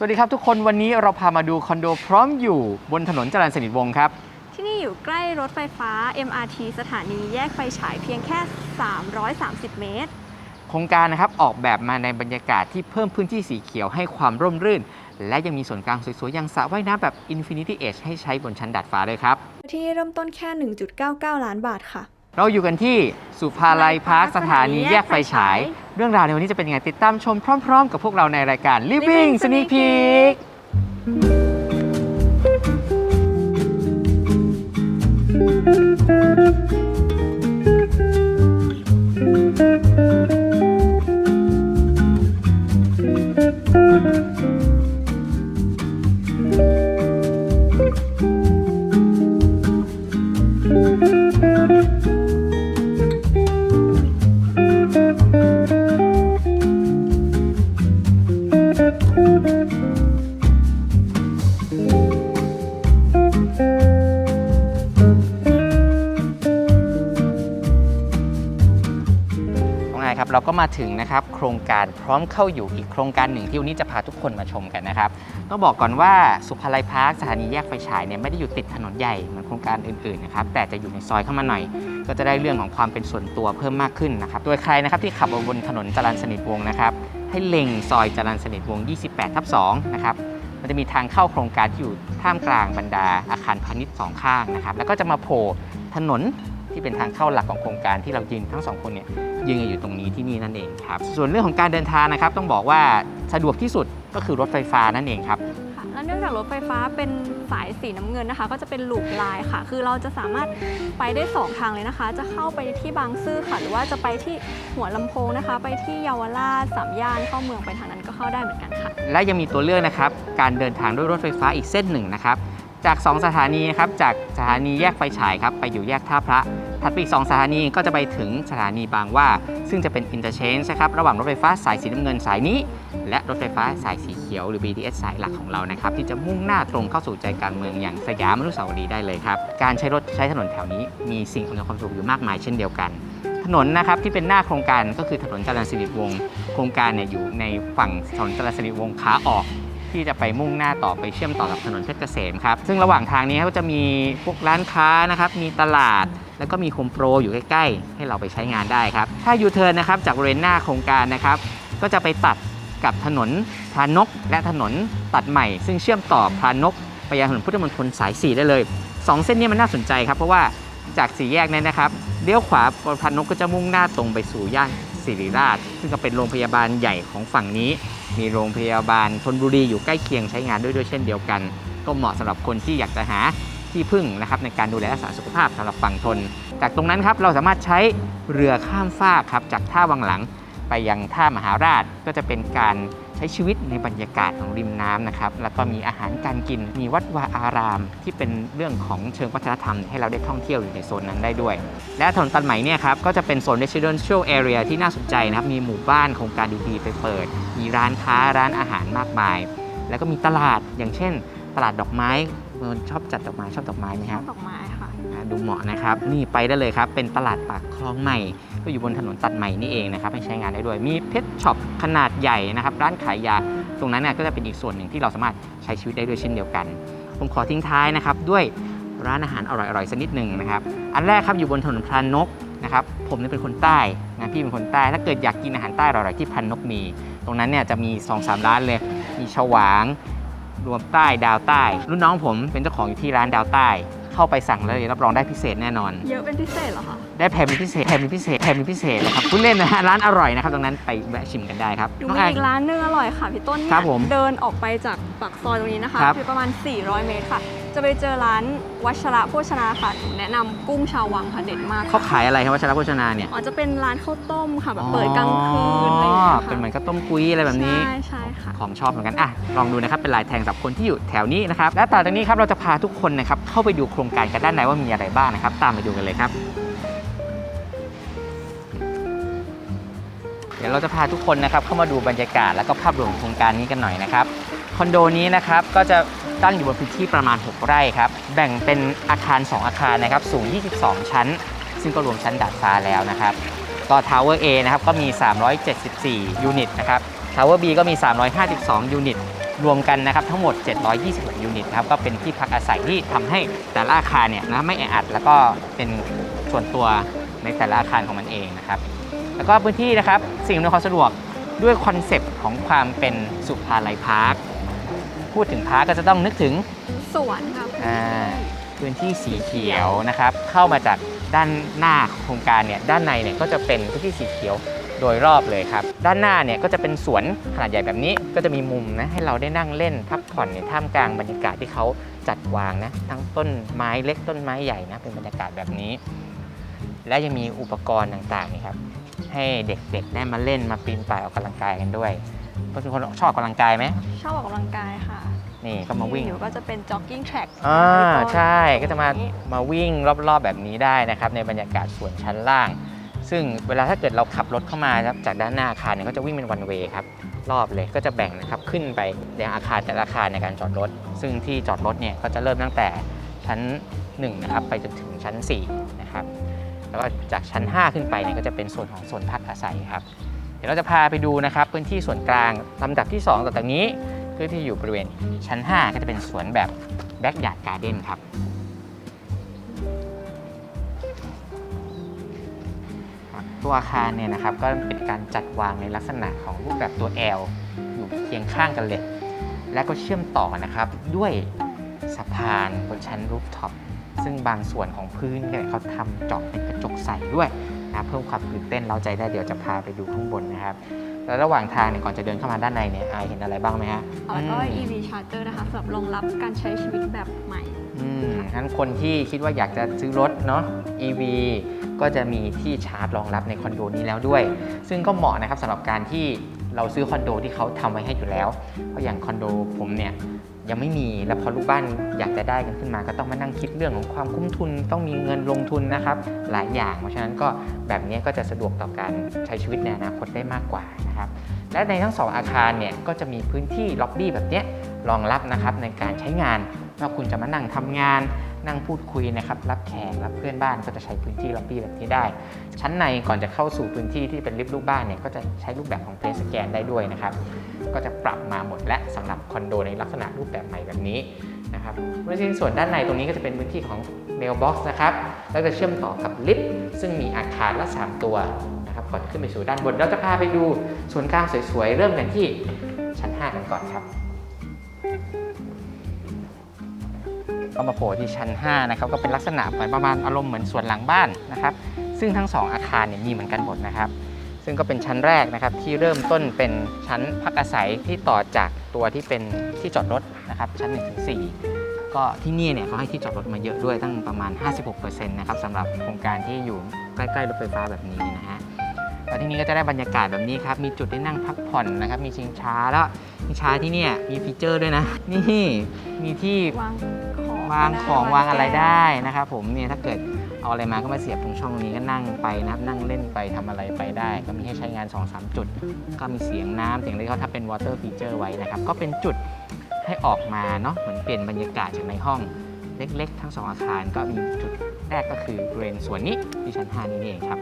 สวัสดีครับทุกคนวันนี้เราพามาดูคอนโดพร้อมอยู่บนถนนจรัญสนิทวงศ์ครับ ที่นี่อยู่ใกล้รถไฟฟ้า MRT สถานีแยกไฟฉายเพียงแค่ 330 เมตร โครงการนะครับออกแบบมาในบรรยากาศที่เพิ่มพื้นที่สีเขียวให้ความร่มรื่น และยังมีส่วนกลางสวยๆอย่างสระว่ายน้ำแบบ Infinity Edge ให้ใช้บนชั้นดาดฟ้าด้วยครับที่นี่เริ่มต้นแค่ 1.99 ล้านบาทค่ะ เราอยู่กันที่สุภาลัยพาร์คสถานีแยกไฟฉาย เรื่องราวในวันนี้จะเป็นยังไงติดตามชมพร้อม ๆ กับพวกเราในรายการ Living Sneak Peek ว่า มาถึงนะครับโครงการพร้อมเข้าอยู่อีกโครงการหนึ่งที่วันนี้จะพาทุกคนมาชมกันนะครับต้องบอกก่อนว่าสุภาลัยพาร์คสถานีแยกไฟฉายเนี่ยไม่ได้อยู่ติดถนนใหญ่เหมือนโครงการอื่นๆนะครับแต่จะอยู่ในซอยเข้ามาหน่อย ก็จะได้เรื่องของความเป็นส่วนตัวเพิ่มมากขึ้นนะครับโดยใครนะครับที่ขับบนถนนจรัญสนิทวงนะครับให้เล็งซอยจรัญสนิทวง 28ทับ2นะครับมันจะมีทางเข้าโครงการที่อยู่ท่ามกลางบรรดาอาคารพาณิชย์สองข้างนะครับแล้วก็จะมาโผล่ถนน ที่เป็นทางเข้าหลักของโครงการที่เรายืนทั้งสองคนเนี่ยยืนกันอยู่ตรงนี้ที่นี่นั่นเองครับส่วนเรื่องของการเดินทางนะครับ ต้องบอกว่าสะดวกที่สุดก็คือรถไฟฟ้านั่นเองครับค่ะและเนื่องจากรถไฟฟ้าเป็นสายสีน้ำเงินนะคะ ก็จะเป็นลูปลายค่ะ คือเราจะสามารถไปได้ 2 ทางเลยนะคะ จะเข้าไปที่บางซื่อค่ะ หรือว่าจะไปที่หัวลำโพงนะคะ ไปที่เยาวราชสามย่านเข้าเมืองไปทางนั้นก็เข้าได้เหมือนกันค่ะ และยังมีตัวเลือกนะครับ การเดินทางด้วยรถไฟฟ้าอีกเส้นหนึ่งนะครับ จาก 2 สถานีนะครับ จากสถานีแยกไฟฉายครับ ไปอยู่แยกท่าพระ ถัดไปอีก 2 สถานีก็จะไปถึงสถานีบางว่า ซึ่งจะเป็นอินเตอร์เชนจ์นะครับระหว่างรถไฟฟ้าสายสีน้ำเงินสายนี้ และรถไฟฟ้าสายสีเขียวหรือ BTS สายหลักของเรานะครับที่จะมุ่งหน้าตรงเข้าสู่ใจกลางเมืองอย่างสยามอนุสาวรีย์ได้เลยครับการใช้รถใช้ถนนแถวนี้มีสิ่งอำนวยความสะดวกอยู่มากมายเช่นเดียวกันถนนนะครับที่เป็นหน้าโครงการก็คือถนนจรัญสนิทวงศ์โครงการเนี่ยอยู่ในฝั่งถนนจรัญสนิทวงศ์ขาออก ที่จะไปมุ่งหน้าต่อไปเชื่อมต่อกับถนนเพชรเกษมครับซึ่งระหว่างทางนี้ก็จะมีพวกร้านค้านะครับมีตลาด แล้วก็มีโฮมโปรอยู่ใกล้ๆ ให้เราไปใช้งานได้ครับ ถ้ายูเทิร์นนะครับจากบริเวณหน้าโครงการนะครับ ก็จะไปตัดกับถนนพรานก และถนนตัดใหม่ ซึ่งเชื่อมต่อพรานก ไปยังถนนพุทธมณฑลสาย 4 ได้เลยสองเส้นนี้มันน่าสนใจครับ เพราะว่าจากสี่แยกนั้นนะครับเลี้ยวขวาพรานกก็จะมุ่งหน้าตรงไปสู่ย่านศิริราช ซึ่งก็เป็นโรงพยาบาลใหญ่ของฝั่งนี้ มีโรงพยาบาลธนบุรีอยู่ใกล้เคียงใช้งานด้วยด้วยเช่นเดียวกัน ก็เหมาะสำหรับคนที่อยากจะหา ที่พึ่งนะครับในการดูแลรักษาสุขภาพสำหรับฝั่งทน จากตรงนั้นครับเราสามารถใช้เรือข้ามฟากครับจากท่าวังหลังไปยังท่ามหาราชก็จะเป็นการใช้ชีวิตในบรรยากาศของริมน้ำนะครับ แล้วก็มีอาหารการกิน มีวัดวาอาราม ที่เป็นเรื่องของเชิงวัฒนธรรม ให้เราได้ท่องเที่ยวอยู่ในโซนนั้นได้ด้วย และถนนตันใหม่เนี่ยครับ ก็จะเป็นโซน residential area ที่น่าสนใจนะครับ มีหมู่บ้านโครงการดีๆไปเปิด มีร้านค้าร้านอาหารมากมาย แล้วก็มีตลาดอย่างเช่น ตลาดดอกไม้ เออชอบจัดดอกไม้ชอบดอกไม้ไหมครับดอกไม้ค่ะอ่าดูเหมาะนะครับ นี่ไปได้เลยครับ เป็นตลาดปากคลองใหม่ ก็อยู่บนถนนตัดใหม่นี่เองนะครับให้ใช้งานได้ด้วย มีเพชรช็อปขนาดใหญ่นะครับ ร้านขายยา ตรงนั้นเนี่ยก็จะเป็นอีกส่วนหนึ่งที่เราสามารถใช้ชีวิตได้ด้วยเช่นเดียวกัน ผมขอทิ้งท้ายนะครับด้วยร้านอาหารอร่อยๆสักนิดหนึ่งนะครับ อันแรกครับอยู่บนถนนพรานกนะครับ ผมเนี่ยเป็นคนใต้นะพี่เป็นคนใต้ถ้าเกิดอยากกินอาหารใต้อร่อยๆที่พรานกมี ตรงนั้นเนี่ยจะมี2อสร้านเลย มีฉวาง รวมใต้ดาวใต้ รุ่นน้องผมเป็นเจ้าของอยู่ที่ร้านดาวใต้ เข้าไปสั่งเลยรับรองได้พิเศษแน่นอน เยอะเป็นพิเศษเหรอคะ ได้แพมเป็นพิเศษแพมเป็นพิเศษแพมเป็นพิเศษนะครับพูดเล่นนะฮะร้านอร่อยนะครับตรงนั้นไปแวะชิมกันได้ครับดูน้องมีไอายอีกร้านหนึงอร่อยค่ะพี่ต้นเนี่ยครับผมเดินออกไปจากปากซอยตรงนี้นะคะครับ คือประมาณ 400 เมตรค่ะ จะไปเจอร้านวัชระโภชนาค่ะหนูแนะนำกุ้งชาววังค่ะเด็ดมากเขาขายอะไรครับวัชรโภชนาเนี่ยอ๋อจะเป็นร้านข้าวต้มค่ะแบบเปิดกลางคืนอะไรอย่างอ๋เงี้อยเป็นเหมืค่ะอนข้าวต้มกุ้ยอะไรแบบนี้ ใช่ใช่ค่ะ ของชอบเหมือนกัน อะ ลองดูนะครับ เป็นลายแทงสำหรับคนที่อยู่แถวนี้นะครับ และต่อจากนี้ครับ เราจะพาทุกคนนะครับ เข้าไปดูโครงการกันด้านในว่ามีอะไรบ้างนะครับ ตามไปดูกันเลยครับ เดี๋ยวเราจะพาทุกคนนะครับเข้ามาดูบรรยากาศ แล้วก็ภาพรวมของโครงการนี้กันหน่อยนะครับคอนโดนี้นะครับก็จะตั้งอยู่บนพื้นที่ประมาณ 6 ไร่ครับแบ่งเป็นอาคาร 2 อาคารนะครับสูง 22 ชั้น ซึ่งก็รวมชั้นดาดฟ้าแล้วนะครับก็ Tower A นะครับก็มี 374 ยูนิตนะครับ Tower B ก็มี 352 ยูนิตรวมกันนะครับทั้งหมด 726 ยูนิตครับก็เป็นที่พักอาศัยที่ทำให้แต่ละอาคารเนี่ยนะไม่แออัด แล้วก็เป็นส่วนตัวในแต่ละอาคารของมันเองนะครับ แล้วก็พื้นที่นะครับสิ่งอำนวยความสะดวกด้วยคอนเซปต์ของความเป็นสุภาลัยพาร์คพูดถึงพาร์คก็จะต้องนึกถึงสวนค่ะอ่าพื้นที่สีเขียวนะครับ เข้ามาจากด้านหน้าโครงการเนี่ยด้านในเนี่ยก็จะเป็นพื้นที่สีเขียวโดยรอบเลยครับ ด้านหน้าเนี่ยก็จะเป็นสวนขนาดใหญ่แบบนี้ ก็จะมีมุมนะให้เราได้นั่งเล่นพักผ่อนในท่ามกลางบรรยากาศที่เขาจัดวางนะทั้งต้นไม้เล็กต้นไม้ใหญ่นะเป็นบรรยากาศแบบนี้ และยังมีอุปกรณ์ต่างๆนี่ครับ ให้เด็กๆได้มาเล่นมาปีนป่ายออกกำลังกายกันด้วยเพราะทุกคนชอบออกกำลังกายไหมชอบออกกำลังกายค่ะนี่ก็มาวิ่งเดี๋ยวก็จะเป็น jogging track อ่าใช่ก็จะมามาวิ่งรอบๆแบบนี้ได้นะครับในบรรยากาศสวนชั้นล่าง ซึ่งเวลาถ้าเกิดเราขับรถเข้ามาครับจากด้านหน้าอาคารเนี่ยก็จะวิ่งเป็นวันเวย์ครับรอบเลยก็จะแบ่งนะครับขึ้นไปในอาคารแต่ละอาคารในการจอดรถ ซึ่งที่จอดรถเนี่ยก็จะเริ่มตั้งแต่ชั้น1นะครับไปจนถึงชั้น4นะครับ แล้วก็จากชั้น 5 ขึ้นไปเนี่ยก็จะเป็นส่วนของโซนพักอาศัยครับ เดี๋ยวเราจะพาไปดูนะครับพื้นที่ส่วนกลางลำดับที่ 2 ต่อจากนี้พื้นที่อยู่บริเวณชั้น 5 ก็จะเป็นสวนแบบแบ็กยาร์ดการ์เด้นครับตัวอาคารเนี่ยนะครับก็เป็นการจัดวางในลักษณะของรูปแบบตัว L อยู่เคียงข้างกันเลย และก็เชื่อมต่อนะครับด้วยสะพานบนชั้นรูฟท็อป ซึ่งบางส่วนของพื้นเนี่ยเขาทำเจาะเป็นกระจกใสด้วยนะเพิ่มความตื่นเต้นเราใจได้เดี๋ยวจะพาไปดูข้างบนนะครับแล้วระหว่างทางเนี่ยก่อนจะเดินเข้ามาด้านในเนี่ยอายเห็นอะไรบ้างไหมฮะแล้วก็อืม EV charger นะคะสำหรับรองรับการใช้ชีวิตแบบใหม่อืมงั้นคนที่คิดว่าอยากจะซื้อรถเนาะ EV ก็จะมีที่ชาร์จรองรับในคอนโดนี้แล้วด้วย ซึ่งก็เหมาะนะครับสำหรับการที่เราซื้อคอนโดที่เขาทำไว้ให้อยู่แล้ว เพราะอย่างคอนโดผมเนี่ย ยังไม่มี แล้วพอลูกบ้านอยากจะได้กันขึ้นมา ก็ต้องมานั่งคิดเรื่องของความคุ้มทุน ต้องมีเงินลงทุนนะครับ หลายอย่าง เพราะฉะนั้นก็แบบนี้ก็จะสะดวกต่อการใช้ชีวิตในอนาคตได้มากกว่านะครับและในทั้งสองอาคารเนี่ยก็จะมีพื้นที่ล็อบบี้แบบนี้รองรับนะครับในการใช้งานว่าคุณจะมานั่งทำงานนั่งพูดคุยนะครับรับแขกรับเพื่อนบ้านก็จะใช้พื้นที่ล็อบบี้แบบนี้ได้ ชั้นในก่อนจะเข้าสู่พื้นที่ที่เป็นลิฟต์ลูกบ้านเนี่ยก็จะใช้รูปแบบของเพลสแกนได้ด้วยนะครับ ก็จะปรับมาหมดและสำหรับคอนโดในลักษณะรูปแบบใหม่แบบนี้นะครับบริเวณส่วนด้านในตรงนี้ก็จะเป็นพื้นที่ของเมลบ็อกซ์นะครับ แล้วจะเชื่อมต่อกับลิฟต์ซึ่งมีอาคารละ 3 ตัวนะครับ ก่อนขึ้นไปสู่ด้านบน เราจะพาไปดูส่วนกลางสวยๆ เริ่มกันที่ชั้น 5 กันก่อนครับก็มาโผล่ที่ชั้น 5 นะครับ ก็เป็นลักษณะเหมือนประมาณอารมณ์เหมือนสวนหลังบ้านนะครับ ซึ่งทั้ง 2 อาคารเนี่ยมีเหมือนกันหมดนะครับ ซึ่งก็เป็นชั้นแรกนะครับที่เริ่มต้นเป็นชั้นพักอาศัยที่ต่อจากตัวที่เป็นที่จอดรถนะครับชั้น1ถึง4ก็ที่นี่เนี่ยเขาให้ที่จอดรถมาเยอะด้วยตั้งประมาณ 56%นะครับสำหรับโครงการที่อยู่ใกล้ๆรถไฟฟ้าแบบนี้นะฮะแล้วที่นี่ก็จะได้บรรยากาศแบบนี้ครับ มีจุดได้นั่งพักผ่อนนะครับ มีชิงช้าแล้วชิงช้าที่เนี่ยมีฟีเจอร์ด้วยนะ นี่มีที่วางของวางของได้วางอะไรแก้วได้นะครับผมเนี่ยถ้าเกิด เอาอะไรมาก็มาเสียบตรงช่องนี้ก็นั่งไปนะครับนั่งเล่นไปทำอะไรไปได้ ก็มีให้ใช้งาน 2-3 จุด ก็มีเสียงน้ำเสียงอะไรเขาทำเป็น water feature ไว้นะครับ ก็เป็นจุดให้ออกมาเนาะเหมือนเปลี่ยนบรรยากาศจากในห้องเล็ก ๆ ทั้งสองอาคารก็มีจุดแรกก็คือบริเวณส่วนนี้ที่ชั้น 5 นี้เองครับ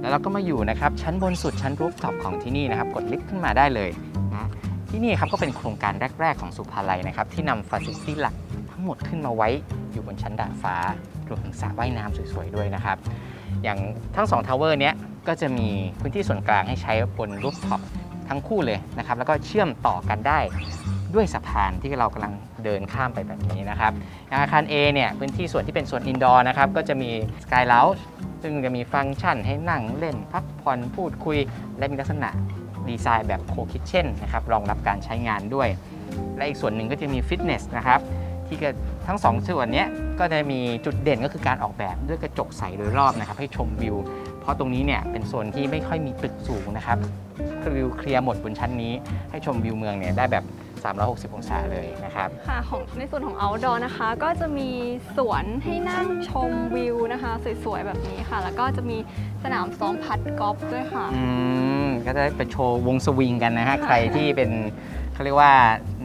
แล้วเราก็มาอยู่นะครับชั้นบนสุดชั้นรูฟท็อปของที่นี่นะครับ กดลิฟต์ขึ้นมาได้เลยนะที่นี่ครับก็เป็นโครงการแรก ๆ ของสุภาลัยนะครับที่นำฟ a ซิลิตี้หลักทั้งหมดขึ้นมาไว้อยู่บนชั้นดาดฟ้า รวมถึงสระว่ายน้ำสวยๆด้วยนะครับ อย่างทั้ง2ทาวเวอร์เนี้ยก็จะมีพื้นที่ส่วนกลางให้ใช้บนรูฟท็อปทั้งคู่เลยนะครับ แล้วก็เชื่อมต่อกันได้ด้วยสะพานที่เรากำลังเดินข้ามไปแบบนี้นะครับอาคาร A เนี่ยพื้นที่ส่วนที่เป็นส่วนอินดอร์นะครับก็จะมีสกาย o ล g e ซึ่งจะมีฟังก์ชันให้นั่งเล่นพักผ่อนพูดคุย และมีลักษณะดีไซน์แบบโคคิ t เช่นนะครับรองรับการใช้งานด้วย และอีกส่วนหนึ่งก็จะมีฟิตเนสนะครับ ที่ก็ทั้งสองส่วนเนี้ยก็จะมีจุดเด่นก็คือการออกแบบด้วยกระจกใสโดยรอบนะครับ ให้ชมวิว เพราะตรงนี้เนี่ยเป็นโซนที่ไม่ค่อยมีตึกสูงนะครับคือวิวเคลียร์หมดบนชั้นนี้ ให้ชมวิวเมืองเนี่ยได้แบบ 360 องศาเลยนะครับ ค่ะของในส่วนของ outdoor นะคะ ก็จะมีสวนให้นั่งชมวิวนะคะ สวยๆ แบบนี้ค่ะ แล้วก็จะมีสนามซ้อมพัดกอล์ฟด้วยค่ะ อืม ก็จะได้ไปโชว์วงสวิงกันนะฮะ ใครที่เป็น เขาเรียกว่า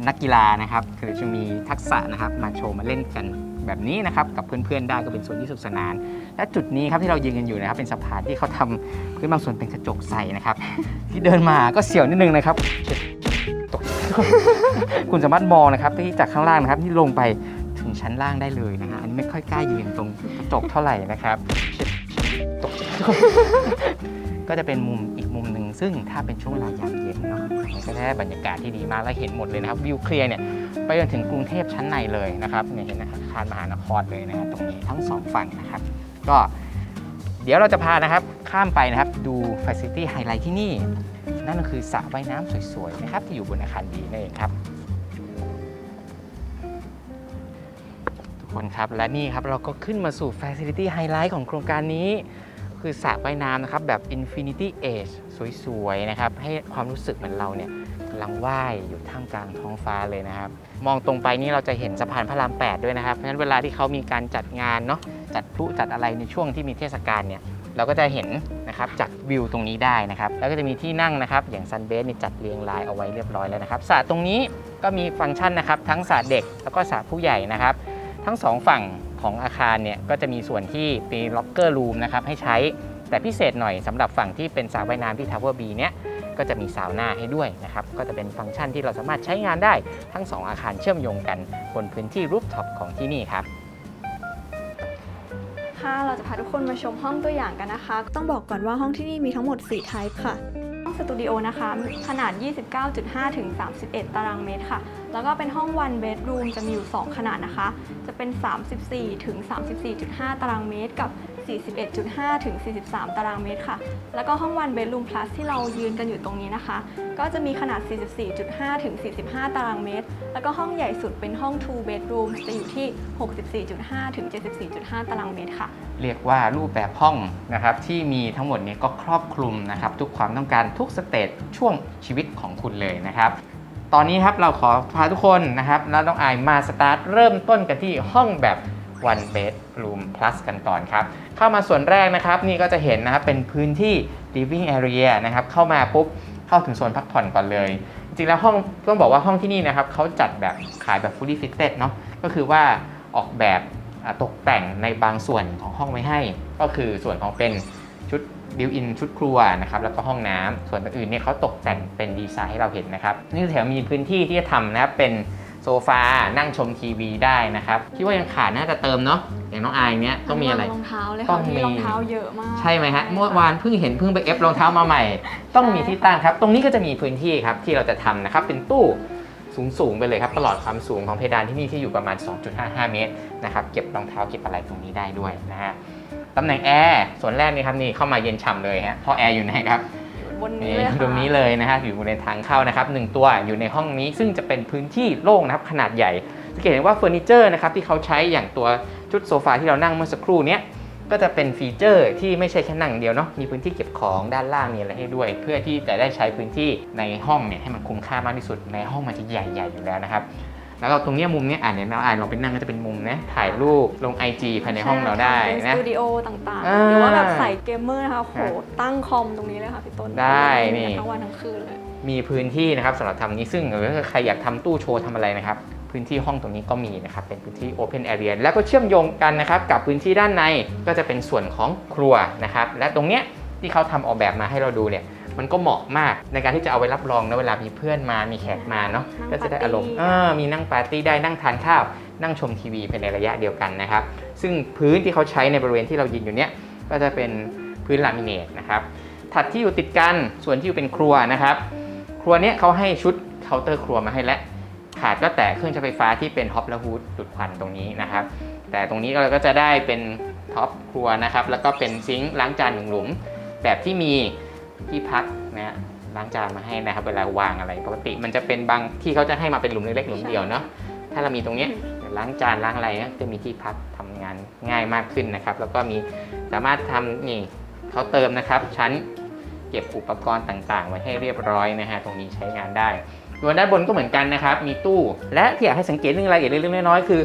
นักกีฬานะครับคือจะมีทักษะนะครับมาโชว์มาเล่นกันแบบนี้นะครับกับเพื่อนๆได้ก็เป็นส่วนที่สนุกสนาน และจุดนี้ครับที่เรายืนกันอยู่นะครับเป็นสะพานที่เขาทำพื้นบางส่วนเป็นกระจกใสนะครับ ที่เดินมาก็เสียวนิดนึงนะครับตกคุณสามารถมองนะครับที่จากข้างล่างนะครับที่ลงไปถึงชั้นล่างได้เลยนะฮะอันนี้ไม่ค่อยกล้ายืนตรงกระจกเท่าไหร่นะครับตกก็จะเป็นมุม ซึ่งถ้าเป็นช่วงเวลายามเย็นเนาะมันก็จะได้บรรยากาศที่ดีมากและเห็นหมดเลยนะครับวิวเคลียร์เนี่ยไปจนถึงกรุงเทพชั้นในเลยนะครับเนี่ยเห็นอาคารมหานครเลยนะครับตรงนี้ทั้งสองฝั่งนะครับก็เดี๋ยวเราจะพานะครับข้ามไปนะครับดู Facility Highlight ที่นี่ นั่นก็คือสระว่ายน้ำสวยๆนะครับที่อยู่บนอาคารดีนั่นเองครับทุกคนครับและนี่ครับเราก็ขึ้นมาสู่ Facility Highlight ของโครงการนี้ คือสระว่ายน้ำนะครับแบบ Infinity Edge สวยๆนะครับ ให้ความรู้สึกเหมือนเราเนี่ยกำลังว่ายอยู่ท่ามกลางท้องฟ้าเลยนะครับ มองตรงไปนี่เราจะเห็นสะพานพระราม 8 ด้วยนะครับ เพราะฉะนั้นเวลาที่เขามีการจัดงานเนาะจัดพลุจัดอะไรในช่วงที่มีเทศกาลเนี่ยเราก็จะเห็นนะครับจากวิวตรงนี้ได้นะครับ แล้วก็จะมีที่นั่งนะครับ อย่างซันเบสนี่จัดเรียงรายเอาไว้เรียบร้อยแล้วนะครับสระตรงนี้ก็มีฟังก์ชันนะครับ ทั้งสระเด็กแล้วก็สระผู้ใหญ่นะครับ ทั้งสองฝั่งของอาคารเนี่ยก็จะมีส่วนที่เป็นล็อกเกอร์รูมนะครับให้ใช้ แต่พิเศษหน่อยสำหรับฝั่งที่เป็นสระว่ายน้ำที่ Tower B เนี่ยก็จะมีซาวน่าให้ด้วยนะครับ ก็จะเป็นฟังก์ชันที่เราสามารถใช้งานได้ทั้ง 2 อาคารเชื่อมโยงกันบนพื้นที่รูฟท็อปของที่นี่ครับค่ะเราจะพาทุกคนมาชมห้องตัวอย่างกันนะคะ ต้องบอกก่อนว่าห้องที่นี่มีทั้งหมด4 type ค่ะ ห้องสตูดิโอนะคะ ขนาด 29.5 ถึง 31 ตารางเมตรค่ะ แล้วก็เป็นห้อง one bedroom จะมีอยู่ 2 ขนาดนะคะ จะเป็น 34 ถึง 34.5 ตารางเมตร กับ 41.5 ถึง 43 ตารางเมตรค่ะ แล้วก็ห้อง one bedroom plus ที่เรายืนกันอยู่ตรงนี้นะคะ ก็จะมีขนาด 44.5 ถึง 45 ตารางเมตร แล้วก็ห้องใหญ่สุดเป็นห้อง two bedroom จะอยู่ที่ 64.5 ถึง 74.5 ตารางเมตรค่ะ เรียกว่ารูปแบบห้องนะครับที่มีทั้งหมดนี้ก็ครอบคลุมนะครับทุกความต้องการทุกสเตจช่วงชีวิตของคุณเลยนะครับตอนนี้ครับเราขอพาทุกคนนะครับแล้วน้องอายมาสตาร์ทเริ่มต้นกันที่ห้องแบบ one bedroom plus กันก่อนครับ เข้ามาส่วนแรกนะครับ นี่ก็จะเห็นนะครับเป็นพื้นที่ living area นะครับ เข้ามาปุ๊บ เข้าถึงโซนพักผ่อนก่อนเลย จริงแล้วห้องต้องบอกว่าห้องที่นี่นะครับเขาจัดแบบขายแบบ fully fitted เนาะก็คือว่าออกแบบตกแต่งในบางส่วนของห้องไว้ให้ ก็คือส่วนของเป็นชุดบิวอินชุดครัวนะครับแล้วก็ห้องน้ำส่วนอื่นเนี่ยเขาตกแต่งเป็นดีไซน์ให้เราเห็นนะครับนี่แถมมีพื้นที่ที่จะทำนะครับเป็น โซฟา นั่งชมทีวีได้นะครับคิดว่ายังขาดน่าจะเติมเนาะอย่างน้องอายเนี้ยต้องมีอะไรรองเท้าเลยต้อค่ะงที่มีรองเท้าเยอะมากใช่ไหมฮะเมื่อวานเพิ่งเห็นเพิ่งไปเอฟรองเท้ามาใหม่ ต้องมีที่ตั้งครับ ตรงนี้ก็จะมีพื้นที่ครับที่เราจะทำนะครับเป็นตู้สูงสูงๆไปเลยครับตลอดความสูงของเพดานที่นี่ที่อยู่ประมาณ 2.55 เมตรนะครับเก็บรองเท้าเก็บอะไรตรงนี้ได้ด้วยนะฮะตำแหน่งแอร์ส่วนแรกนี่ครับนี่เข้ามาเย็นฉ่ำเลยฮะเพราะแอร์อยู่ไหนครับ บนนี้นี่เลยค่ะตรงนี้เลยนะฮะอยู่บริเวณทางเข้านะครับหนึ่งตัวอยู่ในห้องนี้ซึ่งจะเป็นพื้นที่โล่งนะครับขนาดใหญ่สังเกตเห็นว่าเฟอร์นิเจอร์นะครับที่เขาใช้อย่างตัวชุดโซฟาที่เรานั่งเมื่อสักครู่เนี้ยก็จะเป็นฟีเจอร์ที่ไม่ใช่แค่นั่งอย่างเดียวเนาะมีพื้นที่เก็บของด้านล่างมีอะไรให้ด้วย เพื่อที่จะได้ใช้พื้นที่ในห้องเนี่ยให้มันคุ้มค่ามากที่สุดในห้องมันจะใหญ่ ๆ อยู่แล้วนะครับ แล้วก็ตรงเนี้ยมุมเนี้ยอ่านเนี่ยเราอ่านลองไปนั่งก็จะเป็นมุมนะถ่ายรูปลง IG ภายในห้องเราได้เป็นสนะตูดิโอต่างอ่าๆ หรือว่าแบบใส่เกมเมอร์นะคะโหตั้งคอมตรงนี้เลยค่ะพี่ต้นได้นี่ ทั้งวันทั้งคืนเลย มีพื้นที่นะครับสำหรับทำนี้ซึ่งเออใครอยากทำตู้โชว์ทำอะไรนะครับ พื้นที่ห้องตรงนี้ก็มีนะครับ เป็นพื้นที่ Open Area แล้วก็เชื่อมโยงกันนะครับ กับพื้นที่ด้านในก็จะเป็นส่วนของครัวนะครับ และตรงเนี้ยที่เขาทำออกแบบมาให้เราดูเนี่ย มันก็เหมาะมากในการที่จะเอาไว้รับรองนะเวลามีเพื่อนมามีแขกมาเนาะนั่งก็จะได้ปาร์ตี้อารมณ์เออมีนั่งปาร์ตี้ได้นั่งทานข้าวนั่งชมทีวีภายในระยะเดียวกันนะครับ ซึ่งพื้นที่เขาใช้ในบริเวณที่เรายืนอยู่เนี้ยก็จะเป็นพื้นลามิเนตนะครับถัดที่อยู่ติดกันส่วนที่อยู่เป็นครัวนะครับ ครัวเนี้ยเขาให้ชุดเคาน์เตอร์ครัวมาให้แล้วขาดก็แต่เครื่องใช้ไฟฟ้าที่เป็นท็อปและฮูดดูดควันตรงนี้นะครับ แต่ตรงนี้เราก็จะได้เป็นท็อปครัวนะครับ แล้วก็เป็นซิงค์ล้างจานหนึ่งหลุม แบบที่มี ที่พักนะฮะล้างจานมาให้นะครับ เวลาวางอะไรปกติมันจะเป็นบางที่เขาจะให้มาเป็นหลุมเล็กๆหลุมเดียวเนาะถ้าเรามีตรงเนี้ยล้างจานล้างอะไรนะจะมีที่พักทำงานง่ายมากขึ้นนะครับ แล้วก็มีสามารถทำนี่เขาเติมนะครับชั้นเก็บอุปกรณ์ต่างๆ ไว้ให้เรียบร้อยนะฮะตรงนี้ใช้งานได้ส่วนด้านบนก็เหมือนกันนะครับ มีตู้และที่อยากให้สังเกตเรื่องรายละเอียดเล็กๆน้อยๆคือ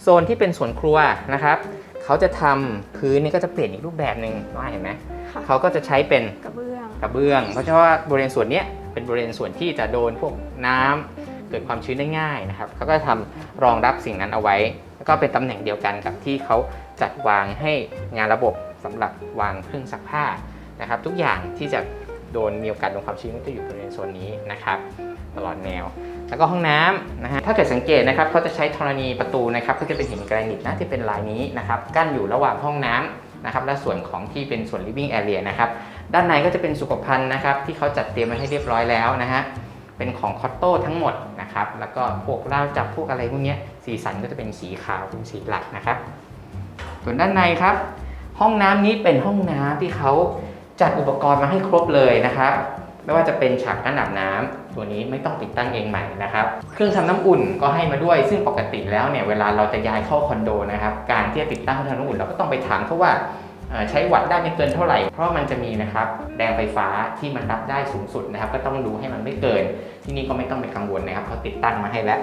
โซนที่เป็นส่วนครัวนะครับเขาจะทำพื้นนี่ก็จะเปลี่ยนอีกรูปแบบหนึ่งน้องเห็นไหมค่ะเขาก็จะใช้เป็นกระเบื้อง กระเบื้อง เพราะว่าบริเวณส่วนนี้เป็นบริเวณส่วนที่จะโดนพวกน้ำเกิดความชื้นได้ง่ายนะครับเขาก็ทำรองรับสิ่งนั้นเอาไว้ แล้วก็เป็นตำแหน่งเดียวกันกับที่เขาจัดวางให้งานระบบสำหรับวางเครื่องซักผ้านะครับ ทุกอย่างที่จะโดนมีโอกาสโดนความชื้นก็จะอยู่บริเวณโซนนี้นะครับ ตลอดแนว แล้วก็ห้องน้ำนะฮะถ้าเกิดสังเกตนะครับเขาจะใช้ธรณีประตูนะครับก็จะเป็นหินแกรนิตนะที่เป็นลายนี้นะครับกั้นอยู่ระหว่างห้องน้ำนะครับและส่วนของที่เป็นส่วน living area นะครับ ด้านในก็จะเป็นสุขภัณฑ์นะครับ ที่เขาจัดเตรียมไว้ให้เรียบร้อยแล้วนะฮะเป็นของคอตโต้ทั้งหมดนะครับแล้วก็พวกราจับพวกอะไรพวกนี้สีสันก็จะเป็นสีขาวเป็นสีหลักนะครับ ส่วนด้านในครับ ห้องน้ำนี้เป็นห้องน้ำที่เขาจัดอุปกรณ์มาให้ครบเลยนะครับไม่ว่าจะเป็นฉากกั้นอาบน้ำตัวนี้ไม่ต้องติดตั้งเองใหม่นะครับ เครื่องทำน้ำอุ่นก็ให้มาด้วย ซึ่งปกติแล้วเนี่ยเวลาเราจะย้ายเข้าคอนโดนะครับ การที่จะติดตั้งเครื่องทำน้ำอุ่นเราก็ต้องไปถามเขาว่า ใช้วัตต์ได้ไม่เกินเท่าไหร่ เพราะมันจะมีนะครับแรงไฟฟ้าที่มันรับได้สูงสุดนะครับ ก็ต้องดูให้มันไม่เกิน ที่นี่ก็ไม่ต้องไปกังวลนะครับเขาติดตั้งมาให้แล้ว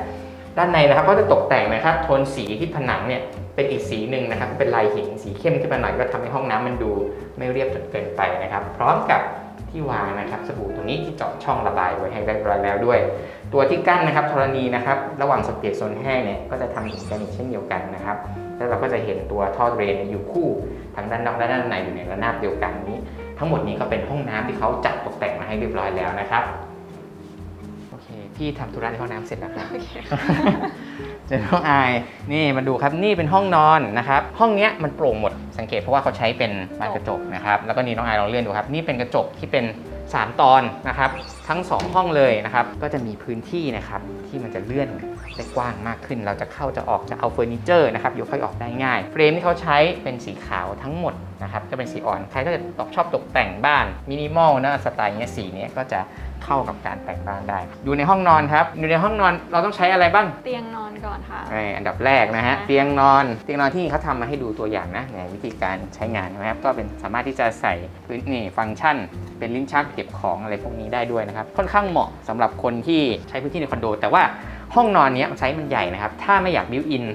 ด้านในนะครับก็จะตกแต่งนะครับโทนสีที่ผนังเนี่ยเป็นอีกสีหนึ่งนะครับ เป็นลายหินสีเข้มขึ้นมาหน่อยก็ทำให้ห้องน้ำมันดูไม่เรียบจนเกินไปนะครับ พร้อมกับ ที่วางนะครับสบู่ตรงนี้ที่เจาะช่องระบายไว้ให้เรียบร้อยแล้วด้วย ตัวที่กั้นนะครับธรณีนะครับระหว่างสเปียกโซนแห้งเนี่ยก็จะทำหินกันอีกเช่นเดียวกันนะครับแล้วเราก็จะเห็นตัวท่อเดรนอยู่คู่ทั้งด้านนอกและด้านในอยู่ในระนาบเดียวกันนี้ ทั้งหมดนี้ก็เป็นห้องน้ำที่เขาจัดตกแต่งมาให้เรียบร้อยแล้วนะครับ พี่ทำธุระในห้องน้ำเสร็จแล้วครับ โอเคเจอน้องอายนี่มาดูครับนี่เป็นห้องนอนนะครับ ห้องเนี้ยมันโปร่งหมดสังเกตเพราะว่าเขาใช้เป็นบานกระจกนะครับ แล้วก็นี่น้องอายลองเลื่อนดูครับ นี่เป็นกระจกที่เป็น 3 ตอนนะครับ ทั้ง 2 ห้องเลยนะครับ ก็จะมีพื้นที่นะครับที่มันจะเลื่อนได้กว้างมากขึ้น เราจะเข้าจะออกจะเอาเฟอร์นิเจอร์นะครับยกค่อยออกได้ง่าย เฟรมที่เขาใช้เป็นสีขาวทั้งหมดนะครับ ก็เป็นสีอ่อน ใครก็จะตกชอบตกแต่งบ้านมินิมอลนะสไตล์เนี้ยสีเนี้ยก็จะ เข้ากับการแต่งบ้านได้อยู่ในห้องนอนครับอยู่ในห้องนอนเราต้องใช้อะไรบ้างเตียงนอนก่อนค่ะเอ่ออันดับแรกนะฮะใช่เตียงนอนเตียงนอนที่เขาทำมาให้ดูตัวอย่างนะในวิธีการใช้งานนะครับ ก็เป็นสามารถที่จะใส่พื้นนี่ฟังก์ชัน เป็นลิ้นชักเก็บของอะไรพวกนี้ได้ด้วยนะครับ ค่อนข้างเหมาะสำหรับคนที่ใช้พื้นที่ในคอนโด แต่ว่าห้องนอนเนี้ยไซส์มันใหญ่นะครับ ถ้าไม่อยากบิวอิน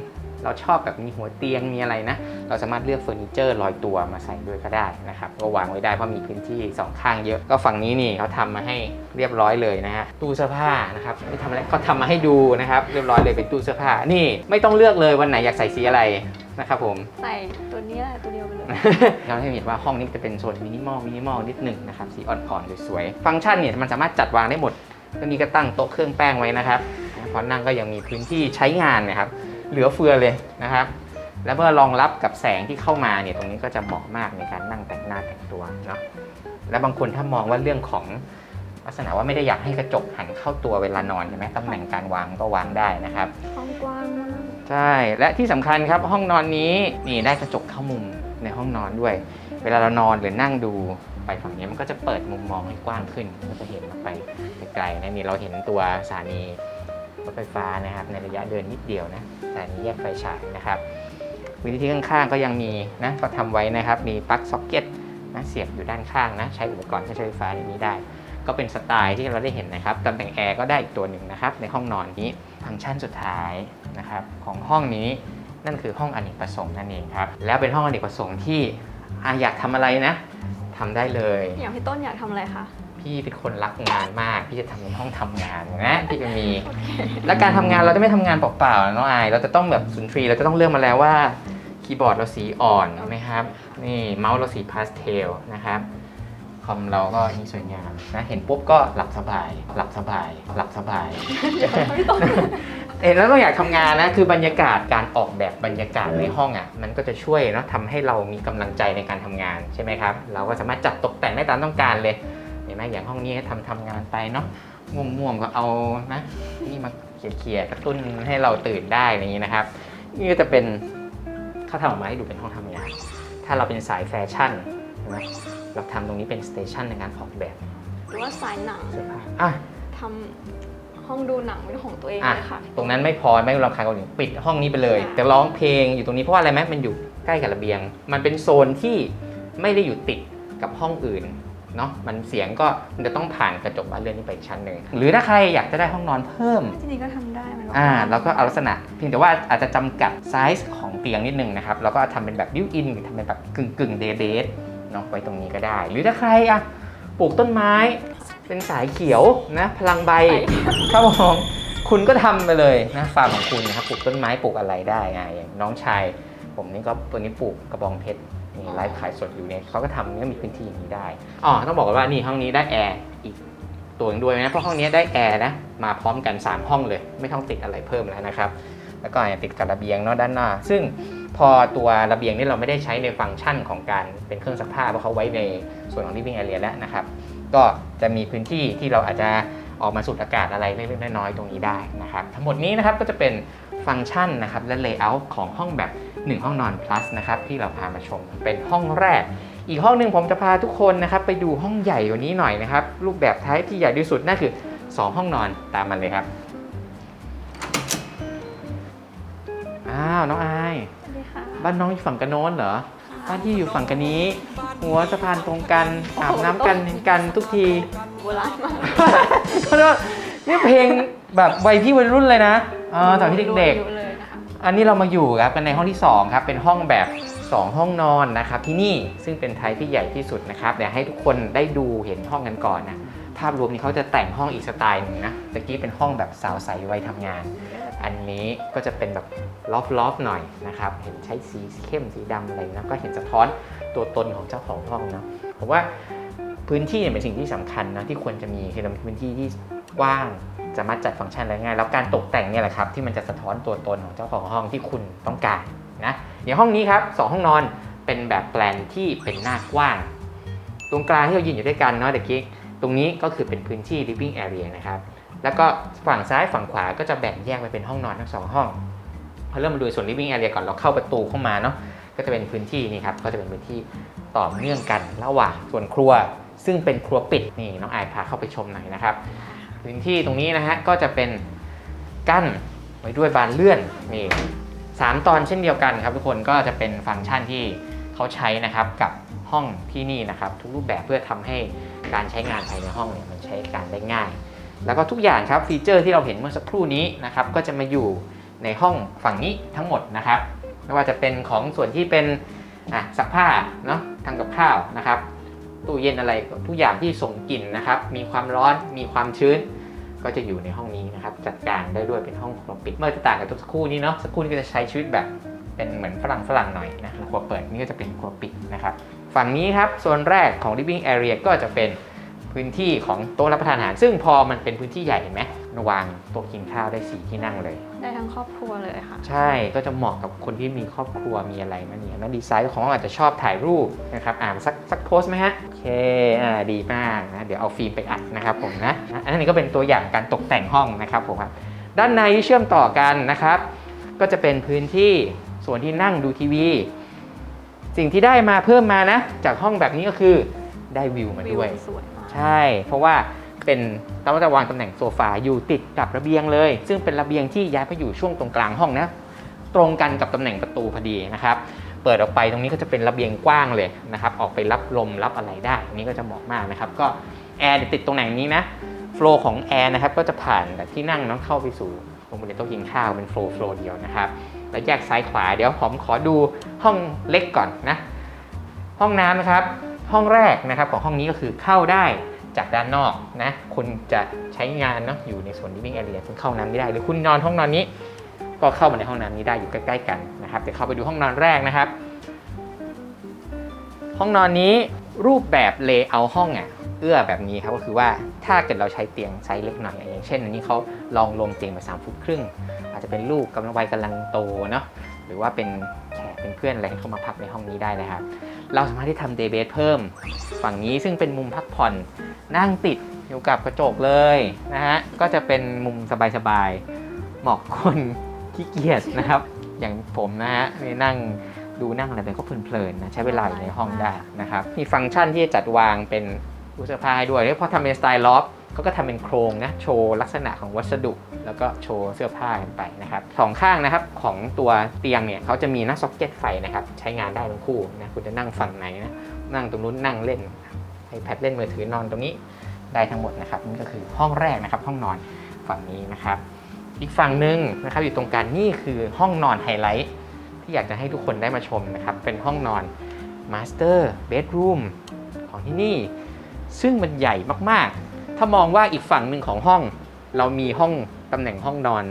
เราชอบแบบมีหัวเตียงมีอะไรนะ เราสามารถเลือกเฟอร์นิเจอร์ลอยตัวมาใส่ด้วยก็ได้นะครับก็วางไว้ได้เพราะมีพื้นที่สองข้างเยอะ ก็ฝั่งนี้นี่เขาทำมาให้เรียบร้อยเลยนะฮะตู้เสื้อผ้านะครับไม่ทำอะไรเขาทำมาให้ดูนะครับเรียบร้อยเลยเป็นตู้เสื้อผ้านี่ไม่ต้องเลือกเลยวันไหนอยากใส่สีอะไรนะครับผมใส่ตัวนี้แหละตัวเดียวไปเลยเราให้เห็นว่าห้องนี้จะเป็นโซนมินิมอลมินิมอลนิดหนึ่งนะครับสีอ่อนๆสวยๆฟังก์ชันเนี่ยมันสามารถจัดวางได้หมดก็นี่ก็ตั้งโต๊ะเครื่องแป้งไว้นะครับพอนั่งก็ยังมีพื้นที่ใช้งานนะครับ เหลือเฟือเลยนะครับ แล้วเมื่อรองรับกับแสงที่เข้ามาเนี่ยตรงนี้ก็จะเหมาะมากในการนั่งแต่งหน้าแต่งตัวเนาะและบางคนถ้ามองว่าเรื่องของลักษณะว่าไม่ได้อยากให้กระจกหันเข้าตัวเวลานอนใช่ไหมตำแหน่งการวางก็วางได้นะครับห้องกว้างมากใช่และที่สำคัญครับห้องนอนนี้นี่ได้กระจกเข้ามุมในห้องนอนด้วย เวลาเรานอนหรือนั่งดูไปฝั่งนี้มันก็จะเปิดมุมมองให้กว้างขึ้น ก็จะเห็นออกไปไกลๆนะนี่เราเห็นตัวสถานีร ถไฟฟ้านะครับ ในระยะเดินนิดเดียวนะสถานีแยกไฟฉายนะครับวิธีที่ข้างๆก็ยังมีนะก็ทำไว้นะครับมีปลั๊กซ็อกเก็ตนะเสียบอยู่ด้านข้างนะใช้อุปกรณ์ใช้ไฟฟ้านี้ได้ ก็เป็นสไตล์ที่เราได้เห็นนะครับตำแหน่งแอร์ก็ได้อีกตัวหนึ่งนะครับ ในห้องนอนนี้ฟังก์ชันสุดท้ายนะครับของห้องนี้นั่นคือห้องอเนกประสงค์นั่นเองครับแล้วเป็นห้องอเนกประสงค์ที่ออยากทำอะไรนะทำได้เลย อย่างพี่ต้นอยากทำอะไรคะ พี่เป็นคนรักงานมาก พี่จะทำในห้องทำงานนะพี่จะมี และการทำงานเราจะไม่ทำงานเปล่าๆนะน้องอาย เราจะต้องแบบสุนทรีย์เราจะต้องเลือกมาแล้วว่าคีย์บอร์ดเราสีอ่อนใช่ไหมครับ นี่เมาส์เราสีพาสเทลนะครับ คอมเราก็นี่สวยงามนะ เห็นปุ๊บก็หลับสบาย หลับสบาย หลับสบายพี่ต้นเห็นแล้วก็อยากทำงานนะคือบรรยากาศการออกแบบบรรยากาศในห้องอะมันก็จะช่วยเนาะทำให้เรามีกำลังใจในการทำงานใช่ไหมครับ เราก็สามารถจัดตกแต่งได้ตามต้องการเลยเห็ นไหมอย่างห้องนี้ทำทำงานไปเนาะง่วงๆก็เอานะนี่มาเขี่ยๆกระตุ้นให้เราตื่นได้อะไรอย่างนี้นะครับ นี่ก็จะเป็นเขาทำออกมาให้ดูเป็นห้องทำงาน ถ้าเราเป็นสายแฟชั่นใช่ไหมเราทำตรงนี้เป็นสเตชันในการออกแบบหรือว่าสายหนังเสื้อผ้าอะทำห้องดูหนังเป็นของตัวเองอะเลยค่ะ ตรงนั้นไม่พอไม่รำคาญคนอื่นปิดห้องนี้ไปเลยค่ะแต่ร้องเพลงอยู่ตรงนี้เพราะว่าอะไรไหมมันอยู่ใกล้กับระเบียง มันเป็นโซนที่ไม่ได้อยู่ติดกับห้องอื่น เนาะมันเสียงก็มันจะต้องผ่านกระจกบานเลื่อนนี้ไปอีกชั้นหนึ่งหรือถ้าใครอยากจะได้ห้องนอนเพิ่ม จริงๆก็ทำได้มันอ่าเราก็เอาลักษณะเพียงแต่ว่าอาจจะจำกัดไซส์ของเตียงนิดนึงนะครับเราก็ทำเป็นแบบบิวอินหรือทำเป็นแบบกึ่งกึ่งเดเดสเนาะไว้ตรงนี้ก็ได้ หรือถ้าใครอะปลูกต้นไม้ เป็นสายเขียวนะพลังใบครับผมคุณก็ทำไปเลยนะฟาร์มของคุณนะครับปลูกต้นไม้ปลูกอะไรได้ไงอย่างน้องชาย ผมนี่ก็ตัวนี้ปลูกกระบองเพชร นี่ไลฟ์ขายสดอยู่เนี่ยเขาก็ทำเนี่ยมีพื้นที่อย่างนี้ได้อ๋อต้องบอกก่อนว่านี่ห้องนี้ได้แอร์อีกตัวเองด้วยนะเพราะห้องนี้ได้แอร์นะมาพร้อมกัน 3 ห้องเลย ไม่ต้องติดอะไรเพิ่มแล้วนะครับ แล้วก็ติดกับระเบียงเนาะด้านหน้า ซึ่งพอตัวระเบียงนี่เราไม่ได้ใช้ในฟังก์ชันของการเป็นเครื่องซักผ้าเพราะเขาไว้ในส่วนของ living area แล้วนะครับ ก็จะมีพื้นที่ที่เราอาจจะออกมาสูดอากาศอะไรเล็กๆน้อยๆตรงนี้ได้นะครับ ทั้งหมดนี้นะครับก็จะเป็น ฟังก์ชันนะครับและ layout ของห้องแบบ 1 ห้องนอน plus นะครับที่เราพามาชมเป็นห้องแรก อีกห้องหนึ่งผมจะพาทุกคนนะครับไปดูห้องใหญ่กว่านี้หน่อยนะครับรูปแบบท้ายที่ใหญ่ที่สุดนั่นคือ 2 ห้องนอนตามมาเลยครับอ้าวน้องอายสวัสดีค่ะบ้านน้องอยู่ฝั่งกันโน้นเหรอบ้านที่อยู่ฝั่งกันนี้ หัวสะพานตรงกันอาบน้ำกันเห็นกันทุกทีโบราณมาก เขาเรียกว่านี่เพลงแบบวัยพี่วัยรุ่นเลยนะอ๋อตอนพี่เด็กรู้เลยนะคะๆอันนี้เรามาอยู่ครับกันในห้องที่สองครับเป็นห้องแบบ 2 ห้องนอนนะครับที่นี่ซึ่งเป็นไทยที่ใหญ่ที่สุดนะครับเดี๋ยวให้ทุกคนได้ดูเห็นห้องกันก่อนนะภาพรวมนี้เขาจะแต่งห้องอีกสไตล์หนึ่งนะตะกี้เป็นห้องแบบสาวใสวัยทำงาน อันนี้ก็จะเป็นแบบลอฟลอฟหน่อยนะครับเห็นใช้สีเข้มสีดำอะไรนะก็เห็นสะท้อนตัวตนของเจ้าของห้องเนาะผมว่าพื้นที่เนี่ยเป็นสิ่งที่สำคัญนะที่ควรจะมีคือเรามีพื้นที่ที่ กว้างสามารถจัดฟังก์ชันอะไรง่าย แล้วการตกแต่งเนี่ยแหละครับที่มันจะสะท้อนตัวตนของเจ้าของห้องที่คุณต้องการนะอย่างห้องนี้ครับสองห้องนอนเป็นแบบแปลนที่เป็นหน้ากว้าง ตรงกลางที่เรายืนอยู่ด้วยกันเนาะเด็กกี้ตรงนี้ก็คือเป็นพื้นที่ living area นะครับแล้วก็ฝั่งซ้ายฝั่งขวาก็จะแบ่งแยกไปเป็นห้องนอนทั้งสองห้องพอเริ่มมาดูส่วน living area ก่อนเราเข้าประตูเข้ามาเนาะก็จะเป็นพื้นที่นี่ครับก็จะเป็นพื้นที่ต่อเนื่องกันระหว่างส่วนครัว ซึ่งเป็นครัวปิดนี่น้องไอพาเข้าไปชมหน่อยนะครับ พื้นที่ตรงนี้นะฮะก็จะเป็นกั้นไว้ด้วยบานเลื่อนนี่สามตอนเช่นเดียวกันครับทุกคนก็จะเป็นฟังก์ชันที่เขาใช้นะครับกับห้องที่นี่นะครับ ทุกรูปแบบเพื่อทำให้การใช้งานภายในห้องเนี่ยมันใช้การได้ง่าย แล้วก็ทุกอย่างครับฟีเจอร์ที่เราเห็นเมื่อสักครู่นี้นะครับก็จะมาอยู่ในห้องฝั่งนี้ทั้งหมดนะครับไม่ว่าจะเป็นของส่วนที่เป็นอะซักผ้าเนาะทำกับข้าวนะครับตู้เย็นอะไรทุกอย่างที่ส่งกลิ่นนะครับ มีความร้อนมีความชื้น ก็จะอยู่ในห้องนี้นะครับจัดการได้ด้วยเป็นห้องครัวปิด เมื่อจะต่างกับทุกสักครู่นี้เนาะสักครู่นี้ก็จะใช้ชีวิตแบบเป็นเหมือนฝรั่งฝรั่งหน่อยนะครัวเปิดนี่ก็จะเป็นครัวปิดนะครับฝั่งนี้ครับโซนแรกของ living area ก็จะเป็นพื้นที่ของโต๊ะรับประทานอาหาร ซึ่งพอมันเป็นพื้นที่ใหญ่เห็นไหม วางโต๊ะกินข้าวได้สี่ที่นั่งเลย ได้ทั้งครอบครัวเลยค่ะ ใช่ก็จะเหมาะกับคนที่มีครอบครัวมีอะไรมาเนี่ยแล้วดีไซน์ของอาจจะชอบถ่ายรูปนะครับอ่าสักสักโพสไหมฮะโอเคอ่าดีมากนะเดี๋ยวเอาฟิล์มไปอัดนะครับผมนะอันนี้ก็เป็นตัวอย่างการตกแต่งห้องนะครับผมครับด้านในที่เชื่อมต่อกันนะครับ ก็จะเป็นพื้นที่ส่วนที่นั่งดูทีวี สิ่งที่ได้มาเพิ่มมานะ จากห้องแบบนี้ก็คือได้วิวมาวิวด้วยสวยมาก ใช่ เพราะว่า เป็นเราจะวางตำแหน่งโซฟาอยู่ติดกับระเบียงเลย ซึ่งเป็นระเบียงที่ย้ายไปอยู่ช่วงตรงกลางห้องนะตรงกันกับตำแหน่งประตูพอดีนะครับเปิดออกไปตรงนี้ก็จะเป็นระเบียงกว้างเลยนะครับออกไปรับลมรับอะไรได้นนี้ก็จะเหมาะมากนะครับก็แอร์ติดตรงไหนนี้นะโฟล์ของแอร์นะครับก็จะผ่านที่นั่งน้องเข้าไปสู่ตรงบริเวณโต๊ะกินข้าวเป็นโฟล์โฟล์เดียวนะครับแล้วแยกซ้ายขวาเดี๋ยวผมขอดูห้องเล็กก่อนนะห้องน้ำนะครับห้องแรกนะครับของห้องนี้ก็คือเข้าได้ จากด้านนอกนะคุณจะใช้งานเนาะอยู่ในส่วน living area คุณเข้าน้ำนี้ได้หรือคุณนอนห้องนอนนี้ ก็เข้ามาในห้องน้ำนี้ได้อยู่ใกล้ๆกันนะครับเดี๋ยวเข้าไปดูห้องนอนแรกนะครับ ห้องนอนนี้รูปแบบเลเยอร์ห้องอะเอื้อแบบนี้ครับก็คือว่าถ้าเกิดเราใช้เตียงไซส์เล็กหน่อยอย่างเช่น อันนี้เขาลองลงเตียงมาสามฟุตครึ่ง อาจจะเป็นลูกกำลังวัยกำลังโตเนาะหรือว่าเป็นแขกเป็นเพื่อนอะไรเข้ามาพักในห้องนี้ได้นะครับ เราสามารถที่ทำเดย์เบดเพิ่ม ฝั่งนี้ซึ่งเป็นมุมพักผ่อนนั่งติดอยู่กับกระจกเลยนะฮะ ก็จะเป็นมุมสบายๆเหมาะคนขี้เกียจนะครับ อย่างผมนะฮะนี่นั่งดูนั่งอะไรไปก็เพลินๆนะใช้เวลาอยู่ในห้องได้นะครับ มีฟังก์ชันที่จะจัดวางเป็นตู้เสื้อผ้าให้ด้วยแล้วพอทำเป็นสไตล์ล็อบ เขาก็ทำเป็นโครงนะโชว์ลักษณะของวัสดุ แล้วก็โชว์เสื้อผ้ากันไปนะครับสองข้างนะครับของตัวเตียงเนี่ยเขาจะมีหน้าซ็อกเก็ตไฟนะครับใช้งานได้ทั้งคู่นะคุณจะนั่งฝั่งไหนนะนั่งตรงนู้นนั่งเล่น iPad เล่นมือถือนอนตรงนี้ได้ทั้งหมดนะครับนี่ก็คือห้องแรกนะครับห้องนอนฝั่งนี้นะครับ อีกฝั่งหนึ่งนะครับอยู่ตรงกลางนี่คือห้องนอนไฮไลท์ที่อยากจะให้ทุกคนได้มาชมนะครับเป็นห้องนอน Master Bedroom ของที่นี่ ซึ่งมันใหญ่มากๆ ถ้ามองว่าอีกฝั่งหนึ่งของห้อง เรามีห้องตำแหน่งห้องนอน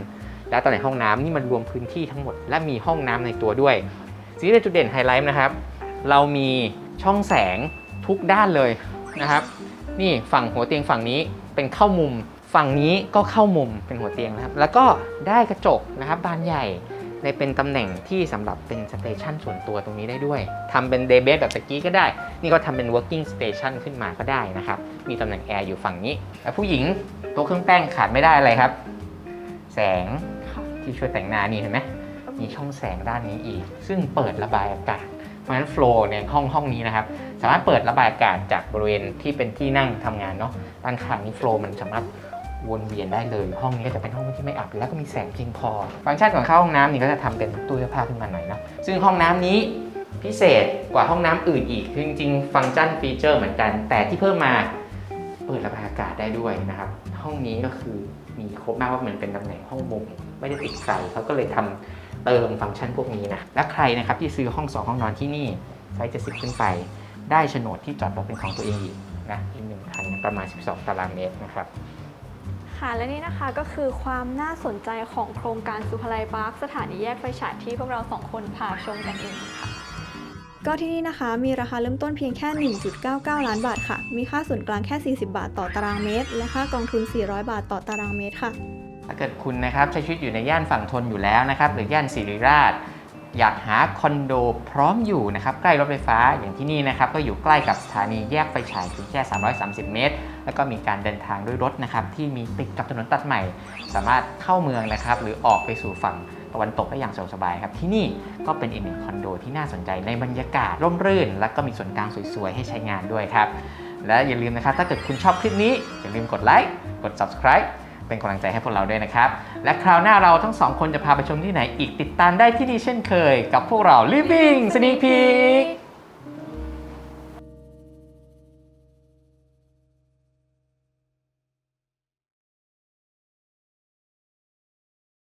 และตำแหน่งห้องน้ำนี่มันรวมพื้นที่ทั้งหมด และมีห้องน้ำในตัวด้วยสิ่งที่เป็นจุดเด่นไฮไลท์นะครับ เรามีช่องแสงทุกด้านเลยนะครับ นี่ฝั่งหัวเตียงฝั่งนี้เป็นเข้ามุม ฝั่งนี้ก็เข้ามุมเป็นหัวเตียงนะครับ แล้วก็ได้กระจกนะครับบานใหญ่ ในเป็นตำแหน่งที่สำหรับเป็นสเตชันส่วนตัวตรงนี้ได้ด้วยทำเป็นเดย์เบสแบบตะกี้ก็ได้ นี่ก็ทำเป็น working station ขึ้นมาก็ได้นะครับ มีตำแหน่งแอร์อยู่ฝั่งนี้แล้วผู้หญิงโต๊ะเครื่องแป้งขาดไม่ได้อะไรครับ แสงค่ะที่ช่วยแต่งหน้านี่เห็นไหมมีช่องแสงด้านนี้อีก ซึ่งเปิดระบายอากาศ เพราะฉะนั้นโฟล์ในห้องห้องนี้นะครับ สามารถเปิดระบายอากาศจากบริเวณที่เป็นที่นั่งทำงานเนาะด้านข้างนี้โฟล์มันสามารถ วนเวียนได้เลย ห้องนี้ก็จะเป็นห้องที่ไม่อับแล้วก็มีแสงเพียงพอ ฟังก์ชันของเข้าห้องน้ำนี่ก็จะทำเป็นตู้เสื้อผ้าขึ้นมาหน่อยนะซึ่งห้องน้ำนี้พิเศษกว่าห้องน้ำอื่นอีกคือจริงๆฟังก์ชันฟีเจอร์เหมือนกัน แต่ที่เพิ่มมาเปิดระบายอากาศได้ด้วยนะครับ ห้องนี้ก็คือมีครบมากว่าเหมือนเป็นตำแหน่งห้องมุมไม่ได้ติดไกลเขาก็เลยทำเติมฟังก์ชันพวกนี้นะ และใครนะครับที่ซื้อห้อง 2 ห้องนอนที่นี่ไซส์70 ขึ้นไป ได้โฉนดที่จอดรถเป็นของตัวเองอีกนะอีกหนึ่งคันประมาณ 12 ตารางเมตรนะครับ ค่ะและนี่นะคะก็คือความน่าสนใจของโครงการสุภาลัยพาร์คสถานีแยกไฟฉายที่พวกเราสองคนพาชมกันเองค่ะ ก็ที่นี่นะคะมีราคาเริ่มต้นเพียงแค่ 1.99 ล้านบาทค่ะ มีค่าส่วนกลางแค่ 40 บาทต่อตารางเมตร และค่ากองทุน 400 บาทต่อตารางเมตรค่ะ ถ้าเกิดคุณนะครับใช้ชีวิตอยู่ในย่านฝั่งทนอยู่แล้วนะครับหรือย่านสิริราช อยากหาคอนโดพร้อมอยู่นะครับใกล้รถไฟฟ้าอย่างที่นี่นะครับก็อยู่ใกล้กับสถานีแยกไฟฉายเพียงแค่ 330 เมตร แล้วก็มีการเดินทางด้วยรถนะครับที่มีติดกับถนนตัดใหม่ สามารถเข้าเมืองนะครับหรือออกไปสู่ฝั่งตะวันตกได้อย่างสะดวกสบายครับที่นี่ก็เป็นอีกหนึ่งคอนโดที่น่าสนใจในบรรยากาศร่มรื่น และก็มีส่วนกลางสวยๆให้ใช้งานด้วยครับและอย่าลืมนะครับถ้าเกิดคุณชอบคลิปนี้อย่าลืมกดไลค์กด subscribe เป็นกำลังใจให้พวกเราด้วยนะครับ และคราวหน้าเราทั้งสองคนจะพาไปชมที่ไหนอีกติดตามได้ที่นี่เช่นเคย กับพวกเรา Living Sneak Peek